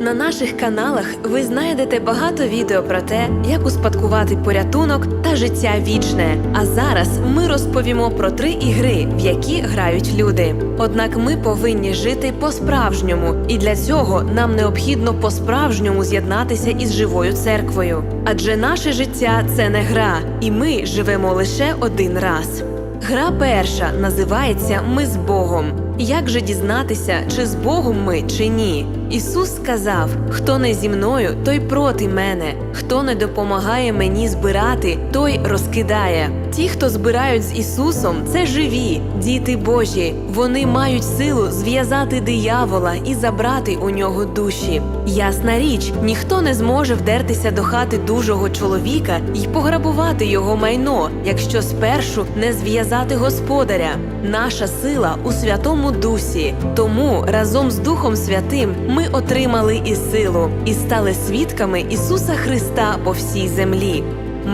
На наших каналах ви знайдете багато відео про те, як успадкувати порятунок та життя вічне. А зараз ми розповімо про три ігри, в які грають люди. Однак ми повинні жити по-справжньому, і для цього нам необхідно по-справжньому з'єднатися із живою церквою. Адже наше життя це не гра, і ми живемо лише один раз. Гра перша називається Ми з Богом. Як же дізнатися, чи з Богом ми, чи ні? Ісус сказав: Хто не зі мною, той проти мене, хто не допомагає мені збирати, той розкидає. Ті, хто збирають з Ісусом, це живі, діти Божі. Вони мають силу зв'язати диявола і забрати у нього душі. Ясна річ, ніхто не зможе вдертися до хати дужого чоловіка і пограбувати його майно, якщо спершу не зв'язати господаря. Наша сила у Святому Дусі. Тому разом з Духом Святим ми отримали і силу і стали свідками Ісуса Христа по всій землі.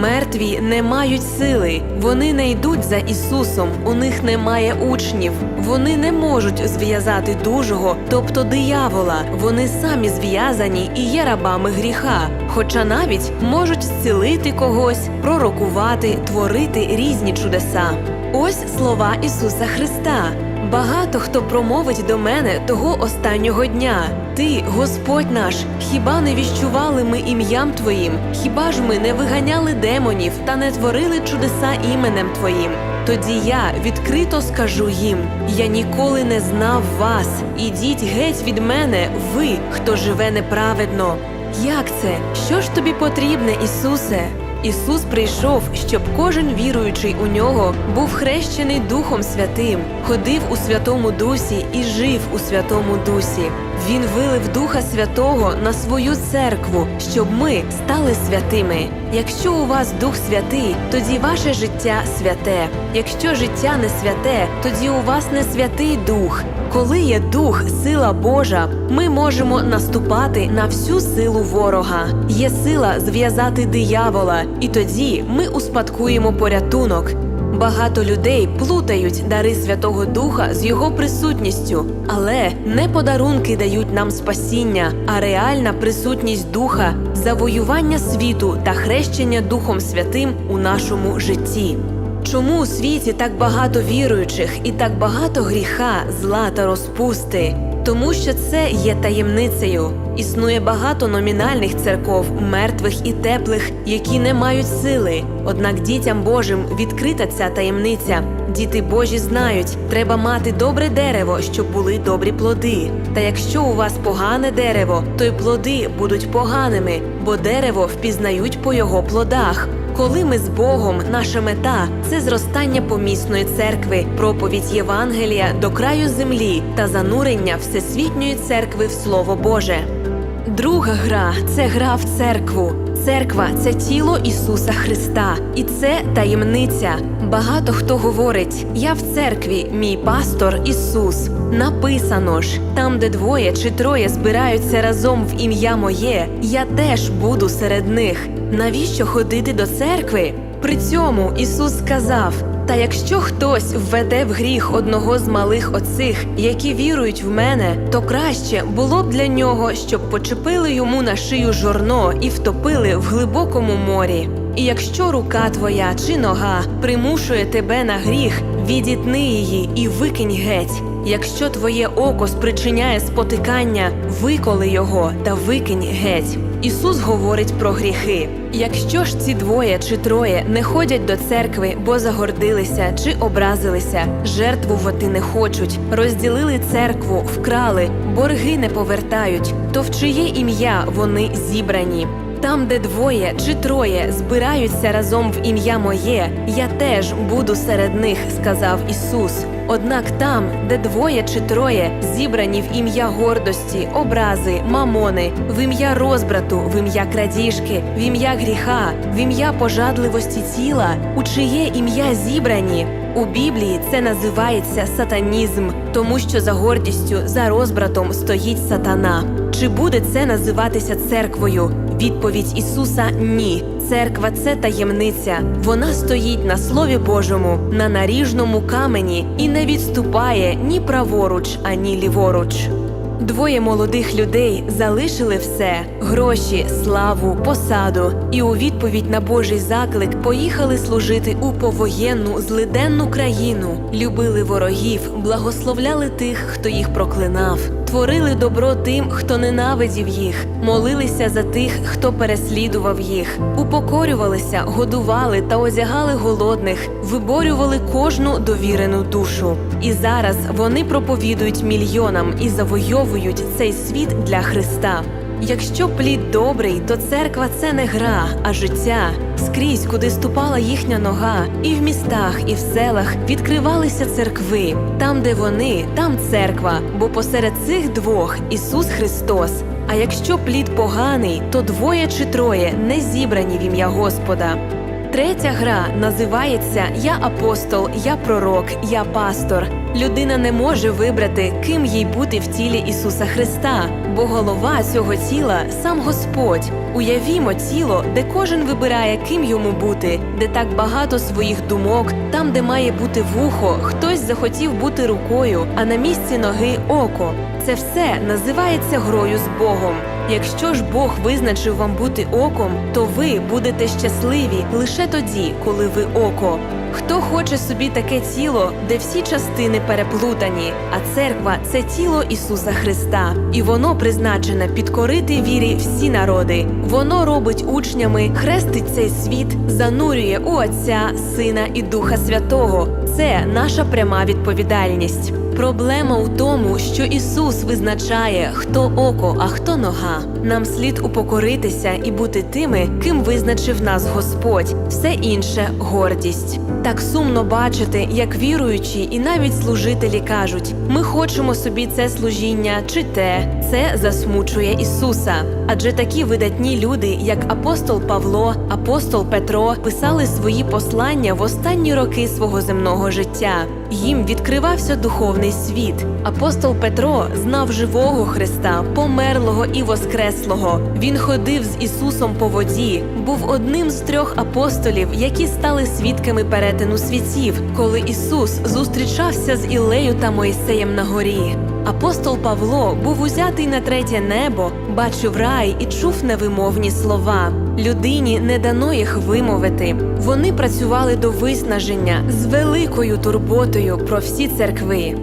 Мертві не мають сили, вони не йдуть за Ісусом, у них немає учнів. Вони не можуть зв'язати дужого, тобто диявола. Вони самі зв'язані і є рабами гріха, хоча навіть можуть зцілити когось, пророкувати, творити різні чудеса. Ось слова Ісуса Христа. Багато хто промовить до мене того останнього дня. Ти, Господь наш, хіба не віщували ми ім'ям Твоїм? Хіба ж ми не виганяли демонів та не творили чудеса іменем Твоїм? Тоді я відкрито скажу їм: я ніколи не знав вас. Ідіть геть від мене, ви, хто живе неправедно. Як це? Що ж тобі потрібне, Ісусе? Ісус прийшов, щоб кожен віруючий у нього був хрещений Духом Святим, ходив у Святому Дусі і жив у Святому Дусі. Він вилив Духа Святого на свою церкву, щоб ми стали святими. Якщо у вас Дух Святий, тоді ваше життя святе. Якщо життя не святе, тоді у вас не святий дух. Коли є дух, сила Божа, ми можемо наступати на всю силу ворога. Є сила зв'язати диявола, і тоді ми успадкуємо порятунок. Багато людей плутають дари Святого Духа з його присутністю, але не подарунки дають нам спасіння, а реальна присутність Духа, завоювання світу та хрещення Духом Святим у нашому житті. Чому у світі так багато віруючих і так багато гріха, зла та розпусти? Тому що це є таємницею. Існує багато номінальних церков, мертвих і теплих, які не мають сили. Однак дітям Божим відкрита ця таємниця. Діти Божі знають, треба мати добре дерево, щоб були добрі плоди. Та якщо у вас погане дерево, то й плоди будуть поганими, бо дерево впізнають по його плодах. Коли ми з Богом, наша мета це зростання помісної церкви, проповідь Євангелія до краю землі та занурення всесвітньої церкви в Слово Боже. Друга гра це гра в церкву. Церква це тіло Ісуса Христа, і це таємниця. Багато хто говорить: я в церкві, мій пастор Ісус. Написано ж, там, де двоє чи троє збираються разом в ім'я моє, я теж буду серед них. Навіщо ходити до церкви? При цьому Ісус сказав: Та якщо хтось введе в гріх одного з малих оцих, які вірують в мене, то краще було б для нього, щоб почепили йому на шию жорно і втопили в глибокому морі. І якщо рука твоя чи нога примушує тебе на гріх, відітни її і викинь геть. Якщо твоє око спричиняє спотикання, виколи його та викинь геть. Ісус говорить про гріхи. Якщо ж ці двоє чи троє не ходять до церкви, бо загордилися чи образилися, жертвувати не хочуть, розділили церкву, вкрали, борги не повертають, то в чиє ім'я вони зібрані? Там, де двоє чи троє збираються разом в ім'я моє, я теж буду серед них, сказав Ісус. Однак там, де двоє чи троє зібрані в ім'я гордості, образи, мамони, в ім'я розбрату, в ім'я крадіжки, в ім'я гріха, в ім'я пожадливості тіла, у чиє ім'я зібрані. У Біблії це називається сатанізм, тому що за гордістю, за розбратом стоїть сатана. Чи буде це називатися церквою? Відповідь Ісуса ні. Церква це таємниця. Вона стоїть на Слові Божому, на наріжному камені і не відступає ні праворуч, ані ліворуч. Двоє молодих людей залишили все гроші, славу, посаду, і у відповідь на Божий заклик поїхали служити у повоєнну злиденну країну, любили ворогів, благословляли тих, хто їх проклинав, творили добро тим, хто ненавидів їх, молилися за тих, хто переслідував їх, упокорювалися, годували та одягали голодних, виборювали кожну довірену душу. І зараз вони проповідують мільйонам і завойовують цей світ для Христа. Якщо плід добрий, то церква це не гра, а життя. Скрізь, куди ступала їхня нога, і в містах, і в селах відкривалися церкви. Там, де вони, там церква, бо посеред цих двох Ісус Христос. А якщо плід поганий, то двоє чи троє не зібрані в ім'я Господа. Третя гра називається Я апостол, я пророк, я пастор. Людина не може вибрати, ким їй бути в тілі Ісуса Христа, бо голова цього тіла сам Господь. Уявімо тіло, де кожен вибирає, ким йому бути, де так багато своїх думок, там, де має бути вухо, хтось захотів бути рукою, а на місці ноги око. Це все називається грою з Богом. Якщо ж Бог визначив вам бути оком, то ви будете щасливі лише тоді, коли ви око. Хто хоче собі таке тіло, де всі частини переплутані, а церква це тіло Ісуса Христа, і воно призначене підкорити вірі всі народи. Воно робить учнями, хрестить цей світ, занурює у Отця, Сина і Духа Святого. Це наша пряма відповідальність. Проблема у тому, що Ісус визначає, хто око, а хто нога. Нам слід упокоритися і бути тими, ким визначив нас Господь. Все інше гордість. Так сумно бачити, як віруючі і навіть служителі кажуть: ми хочемо собі це служіння чи те. Це засмучує Ісуса. Адже такі видатні люди, як апостол Павло, апостол Петро, писали свої послання в останні роки свого земного життя. Їм відкривався духовний світ. Апостол Петро знав живого Христа, померлого і воскреслого. Він ходив з Ісусом по воді, був одним з трьох апостолів, які стали свідками перетину світів, коли Ісус зустрічався з Ілею та Моїсеєм на горі. Апостол Павло був узятий на третє небо, бачив рай і чув невимовні слова. Людині не дано їх вимовити. Вони працювали до виснаження з великою турботою про всі церкви.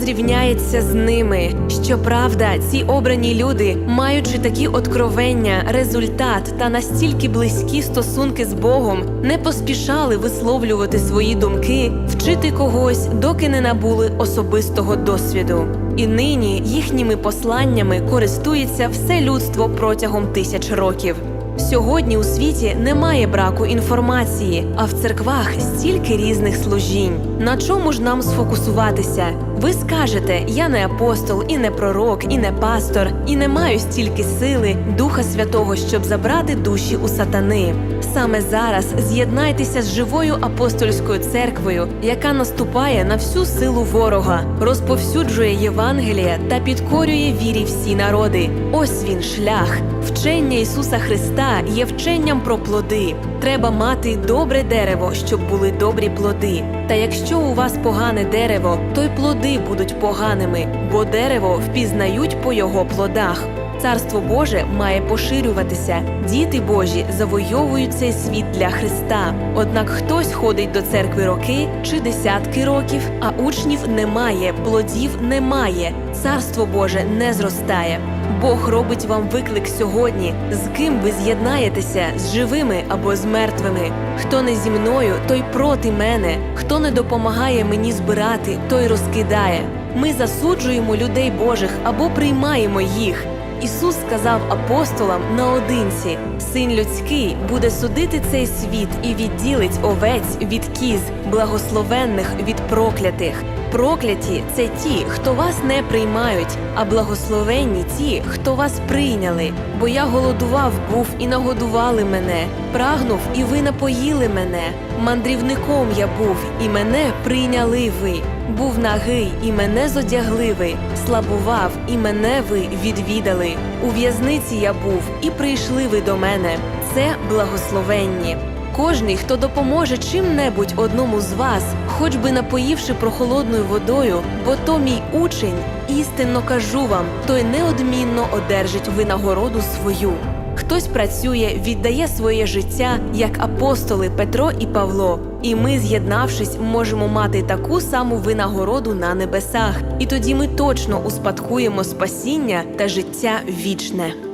Зрівняється з ними? Щоправда, ці обрані люди, маючи такі откровення, результат та настільки близькі стосунки з Богом, не поспішали висловлювати свої думки, вчити когось, доки не набули особистого досвіду. І нині їхніми посланнями користується все людство протягом тисяч років. Сьогодні у світі немає браку інформації, а в церквах стільки різних служінь. На чому ж нам сфокусуватися? Ви скажете: я не апостол, і не пророк, і не пастор, і не маю стільки сили Духа Святого, щоб забрати душі у сатани. Саме зараз з'єднайтеся з живою апостольською церквою, яка наступає на всю силу ворога, розповсюджує Євангелія та підкорює вірі всі народи. Ось він шлях. Вчення Ісуса Христа є вченням про плоди. Треба мати добре дерево, щоб були добрі плоди. Та якщо у вас погане дерево, то й плоди будуть поганими, бо дерево впізнають по його плодах. Царство Боже має поширюватися. Діти Божі завойовують цей світ для Христа. Однак хтось ходить до церкви роки чи десятки років, а учнів немає, плодів немає. Царство Боже не зростає. Бог робить вам виклик сьогодні, з ким ви з'єднаєтеся з живими або з мертвими. Хто не зі мною, той проти мене. Хто не допомагає мені збирати, той розкидає. Ми засуджуємо людей Божих або приймаємо їх. Ісус сказав апостолам наодинці: Син людський буде судити цей світ і відділить овець від кіз, благословенних від проклятих. Прокляті це ті, хто вас не приймають, а благословенні ті, хто вас прийняли. Бо я голодував був і нагодували мене, прагнув, і ви напоїли мене. Мандрівником я був, і мене прийняли ви. Був нагий, і мене зодягли ви, слабував, і мене ви відвідали. У в'язниці я був, і прийшли ви до мене. Це благословенні. Кожний, хто допоможе чим-небудь одному з вас, хоч би напоївши прохолодною водою, бо то мій учень, істинно кажу вам, той неодмінно одержить винагороду свою. Хтось працює, віддає своє життя, як апостоли Петро і Павло. І ми, з'єднавшись, можемо мати таку саму винагороду на небесах. І тоді ми точно успадкуємо спасіння та життя вічне.